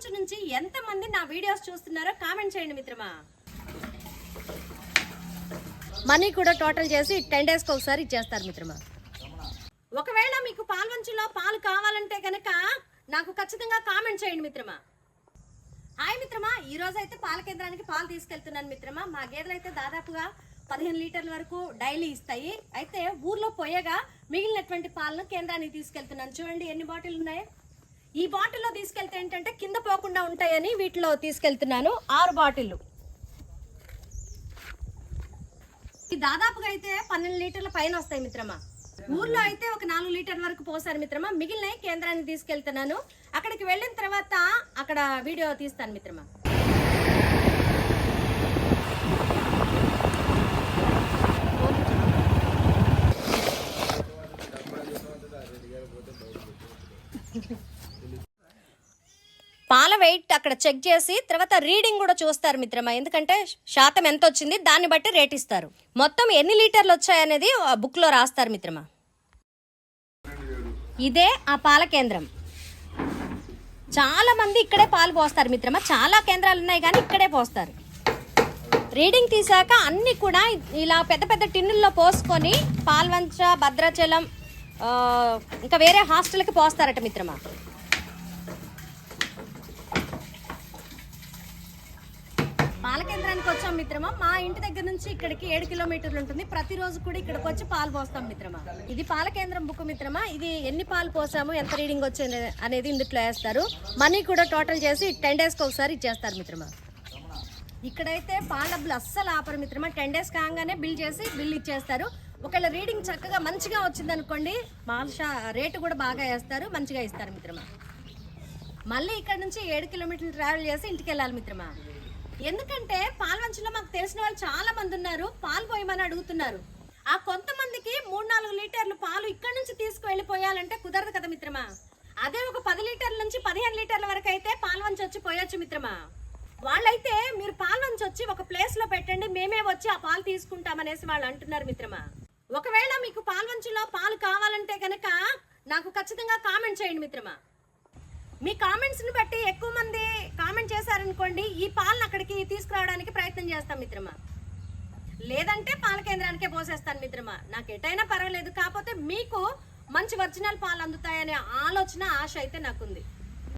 ప్రపంచం నుంచి ఎంత మంది నా వీడియోస్ చూస్తున్నారో కామెంట్ చేయండి మిత్రమా. మనీ కూడా టోటల్ చేసి టెన్ డేస్కి ఒకసారి ఇచ్చేస్తారు మిత్రమా. ఒకవేళ మీకు పాల్వంచులో పాలు కావాలంటే కనుక నాకు ఖచ్చితంగా కామెంట్ చేయండి మిత్రమా. హాయ్ మిత్రమా ఈ రోజు అయితే పాల కేంద్రానికి పాలు తీసుకెళ్తున్నాను మిత్రమా. మా గేదెలు అయితే దాదాపుగా పదిహేను లీటర్ల వరకు డైలీ ఇస్తాయి. అయితే ఊర్లో పోయగా మిగిలినటువంటి పాలను కేంద్రానికి తీసుకెళ్తున్నాను. చూడండి ఎన్ని బాటిల్ ఉన్నాయో ఈ బాటిల్లో తీసుకెళ్తే ఏంటంటే కింద పోకుండా ఉంటాయని వీటిలో తీసుకెళ్తున్నాను. ఆరు బాటిల్లు ఈ దాదాపుగా అయితే పన్నెండు లీటర్ల పైన వస్తాయి మిత్రమా. ఊర్లో అయితే ఒక నాలుగు లీటర్ల వరకు పోసారు మిత్రమా. మిగిలిన కేంద్రానికి తీసుకెళ్తున్నాను. అక్కడికి వెళ్ళిన తర్వాత అక్కడ వీడియో తీస్తాను మిత్రమా. పాల వెయిట్ అక్కడ చెక్ చేసి తర్వాత రీడింగ్ కూడా చూస్తారు మిత్రమా. ఎందుకంటే శాతం ఎంత వచ్చింది దాన్ని బట్టి రేట్ ఇస్తారు. మొత్తం ఎన్ని లీటర్లు వచ్చాయనేది ఆ బుక్లో రాస్తారు మిత్రమా. ఇదే ఆ పాల కేంద్రం. చాలా మంది ఇక్కడే పాలు పోస్తారు మిత్రమా. చాలా కేంద్రాలు ఉన్నాయి కానీ ఇక్కడే పోస్తారు. రీడింగ్ తీసాక అన్నీ కూడా ఇలా పెద్ద పెద్ద టిన్నుల్లో పోసుకొని పాల్వంచ భద్రాచలం ఇంకా వేరే హాస్టల్కి పోస్తారట మిత్రమా? పాల కేంద్రానికి వచ్చాం మిత్రమా. మా ఇంటి దగ్గర నుంచి ఇక్కడికి ఏడు కిలోమీటర్లు ఉంటుంది. ప్రతిరోజు కూడా ఇక్కడికి వచ్చి పాలు పోస్తాం మిత్రమా. ఇది పాల కేంద్రం బుక్ మిత్రమా. ఇది ఎన్ని పాలు పోసాము ఎంత రీడింగ్ వచ్చింది అనేది ఇందులో వేస్తారు. మనీ కూడా టోటల్ చేసి టెన్ డేస్కి ఒకసారి ఇచ్చేస్తారు మిత్రమా. ఇక్కడైతే పాల డబ్బులు అస్సలు ఆపరు మిత్రమా. టెన్ డేస్ కాగానే బిల్ చేసి బిల్ ఇచ్చేస్తారు. ఒకవేళ రీడింగ్ చక్కగా మంచిగా వచ్చింది అనుకోండి పాల రేటు కూడా బాగా వేస్తారు మంచిగా ఇస్తారు మిత్రమా. మళ్ళీ ఇక్కడ నుంచి ఏడు కిలోమీటర్లు ట్రావెల్ చేసి ఇంటికి వెళ్ళాలి మిత్రమా. ఎందుకంటే పాల్వంచులో మాకు తెలిసిన వాళ్ళు చాలా మంది ఉన్నారు పాలు పోయమని అడుగుతున్నారు. ఆ కొంతమందికి మూడు నాలుగు లీటర్లు పాలు ఇక్కడ నుంచి తీసుకువెళ్ళిపోయాలంటే కుదరదు కదా మిత్రమా. అదే ఒక పది లీటర్ల నుంచి పదిహేను లీటర్ల వరకు అయితే పాల్వంచి వచ్చి పోయొచ్చు మిత్రమా. వాళ్ళైతే మీరు పాల్వంచి వచ్చి ఒక ప్లేస్లో పెట్టండి మేమే వచ్చి ఆ పాలు తీసుకుంటామనేసి వాళ్ళు అంటున్నారు మిత్రమా. ఒకవేళ మీకు పాల్వంచులో పాలు కావాలంటే కనుక నాకు ఖచ్చితంగా కామెంట్ చేయండి మిత్రమా. మీ కామెంట్స్ని బట్టి ఎక్కువ మంది కామెంట్ చేశారనుకోండి ఈ పాలను అక్కడికి తీసుకురావడానికి ప్రయత్నం చేస్తాం మిత్రమా. లేదంటే పాల కేంద్రానికే పోసేస్తాను మిత్రమా. నాకు ఎటైనా పర్వాలేదు కాకపోతే మీకు మంచి ఒరిజినల్ పాలు అందుతాయనే ఆలోచన ఆశ అయితే నాకుంది.